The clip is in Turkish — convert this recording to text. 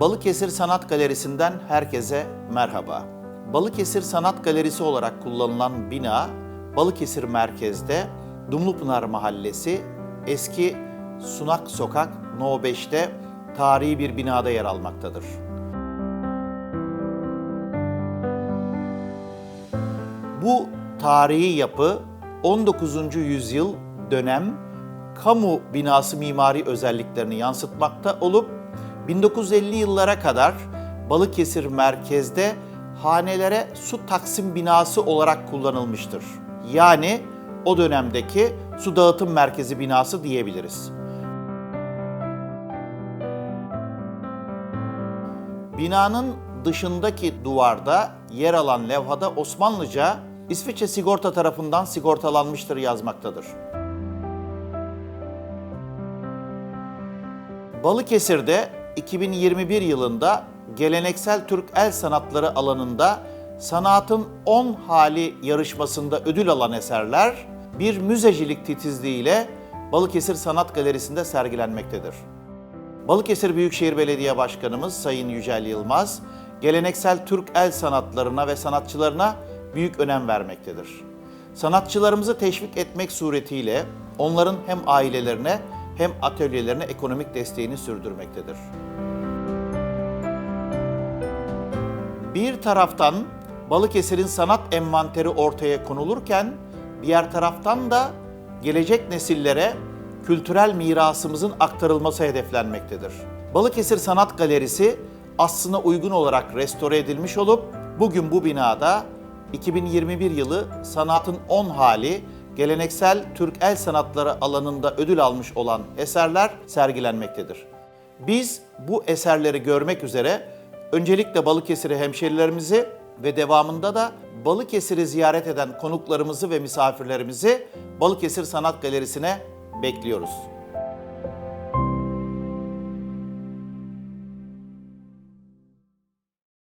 Balıkesir Sanat Galerisi'nden herkese merhaba. Balıkesir Sanat Galerisi olarak kullanılan bina Balıkesir merkezde Dumlupınar Mahallesi eski Sunak Sokak No 5'te tarihi bir binada yer almaktadır. Bu tarihi yapı 19. yüzyıl dönem kamu binası mimari özelliklerini yansıtmakta olup 1950 yıllara kadar Balıkesir merkezde hanelere su taksim binası olarak kullanılmıştır. Yani o dönemdeki su dağıtım merkezi binası diyebiliriz. Binanın dışındaki duvarda yer alan levhada Osmanlıca İsviçre Sigorta tarafından sigortalanmıştır yazmaktadır. Balıkesir'de 2021 yılında geleneksel Türk el sanatları alanında sanatın 10 hali yarışmasında ödül alan eserler bir müzecilik titizliğiyle Balıkesir Sanat Galerisi'nde sergilenmektedir. Balıkesir Büyükşehir Belediye Başkanımız Sayın Yücel Yılmaz, geleneksel Türk el sanatlarına ve sanatçılarına büyük önem vermektedir. Sanatçılarımızı teşvik etmek suretiyle onların hem ailelerine hem atölyelerine ekonomik desteğini sürdürmektedir. Bir taraftan Balıkesir'in sanat envanteri ortaya konulurken diğer taraftan da gelecek nesillere kültürel mirasımızın aktarılması hedeflenmektedir. Balıkesir Sanat Galerisi aslına uygun olarak restore edilmiş olup bugün bu binada 2021 yılı sanatın 10 hali geleneksel Türk el sanatları alanında ödül almış olan eserler sergilenmektedir. Biz bu eserleri görmek üzere öncelikle Balıkesir'e hemşerilerimizi ve devamında da Balıkesir'i ziyaret eden konuklarımızı ve misafirlerimizi Balıkesir Sanat Galerisi'ne bekliyoruz.